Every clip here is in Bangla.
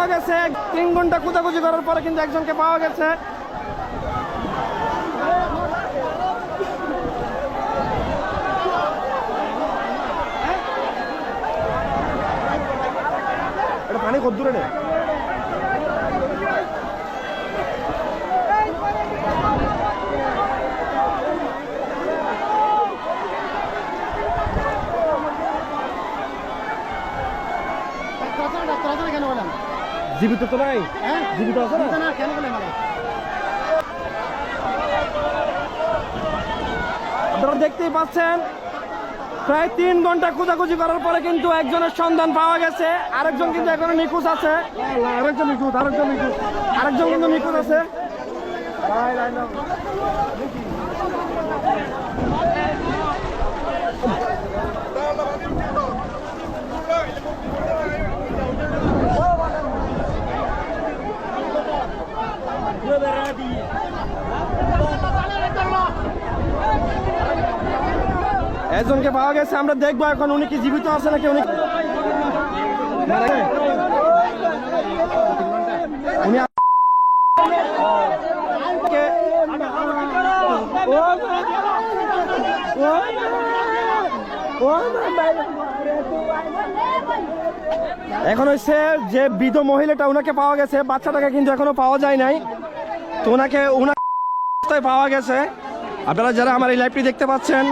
পাওয়া গেছে। তিন ঘণ্টা খোঁজাখুঁজি করার পরে কিন্তু একজনকে পাওয়া গেছে। এটা পানি কত দূরে রে? কেন বলেন? জীবিত তো নাই? হ্যাঁ? জীবিত আছে না? কেন বলেন আপনারা দেখতেই পাচ্ছেন প্রায় তিন ঘণ্টা খোঁজাখুঁজি করার পরে কিন্তু একজনের সন্ধান পাওয়া গেছে আরেকজন কিন্তু এখনও নিখোঁজ আছে। আরেকজন নিখোঁজ আরেকজন নিখোঁজ। আরেকজন কিন্তু নিখোঁজ আছে। একজনকে পাওয়া গেছে, আমরা দেখব এখন উনি কি জীবিত আছে নাকি উনি এখন হচ্ছে যে বৃদ্ধ মহিলাটা ওনাকে পাওয়া গেছে, বাচ্চাটাকে কিন্তু এখনও পাওয়া যায় নাই। তো ওনাকে ওনার পাওয়া গেছে। আপনারা যারা আমার এই লাইভটি দেখতে পাচ্ছেন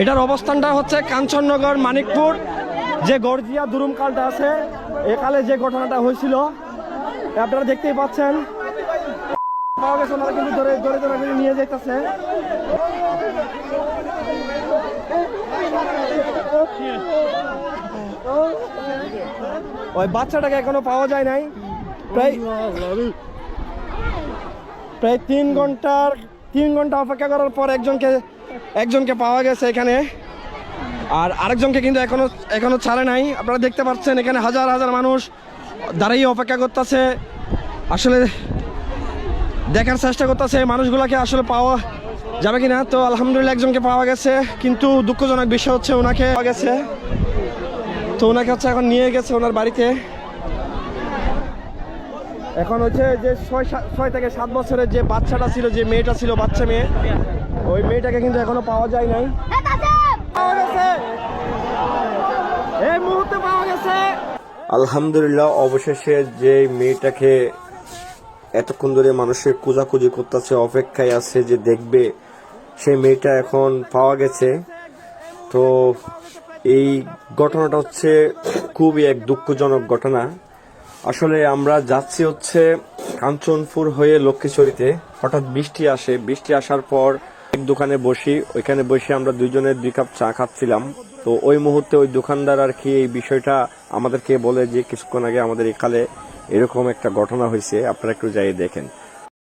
এটার অবস্থানটা হচ্ছে কাঞ্চননগর, মানিকপুর। যে গর্জিয়া দুরুমকালটা আছে, একালে যে ঘটনাটা হয়েছিল আপনারা দেখতেই পাচ্ছেন। পাওয়া গেছে ওনারা কিন্তু ধরে ধরে ধরে নিয়ে যেতেছে ওই বাচ্চাটাকে এখনও পাওয়া যায় নাই। প্রায় প্রায় তিন ঘণ্টার তিন ঘণ্টা অপেক্ষা করার পর একজনকে একজনকে পাওয়া গেছে এখানে। আর আরেকজনকে কিন্তু এখনও এখনও ছাড়ে নাই। আপনারা দেখতে পাচ্ছেন, এখানে হাজার হাজার মানুষ দাঁড়িয়ে অপেক্ষা করতেছে। আসলে দেখার চেষ্টা করতেছে মানুষগুলোকে আসলে পাওয়া যাবে কিনা। তো আলহামদুলিল্লাহ একজনকে পাওয়া গেছে, কিন্তু দুঃখজনক বিষয় হচ্ছে ওনাকে পাওয়া গেছে। তো ওনাকে হচ্ছে এখন নিয়ে গেছে ওনার বাড়িতে। এখন হচ্ছে যে ছয় ছয় থেকে সাত বছরের যে বাচ্চাটা ছিল, যে মেয়েটা ছিল, বাচ্চা মেয়ে, ওই মেয়েটাকে কিন্তু এখনও পাওয়া যায় নাই। এই মুহূর্তে পাওয়া গেছে। আলহামদুলিল্লাহ, অবশেষে যে মেয়েটাকে এতক্ষণ ধরে মানুষের খোঁজাখুঁজি করতেছে, অপেক্ষায় আছে যে দেখবে সেই মেয়েটা এখন পাওয়া গেছে। তো এই ঘটনাটা হচ্ছে খুবই এক দুঃখজনক ঘটনা। আসলে আমরা যাচ্ছি হচ্ছে কাঞ্চনপুর হয়ে লক্ষ্মীছড়িতে। হঠাৎ বৃষ্টি আসে। বৃষ্টি আসার পর এক দোকানে বসি। ওইখানে বসে আমরা দুইজনে দুই কাপ চা খাচ্ছিলাম। তো ওই মুহূর্তে ওই দোকানদার আর কি এই বিষয়টা আমাদেরকে বলে যে, কিছুক্ষণ আগে আমাদের এখানে এরকম একটা ঘটনা হয়েছে। আপনারা একটু যাই দেখেন।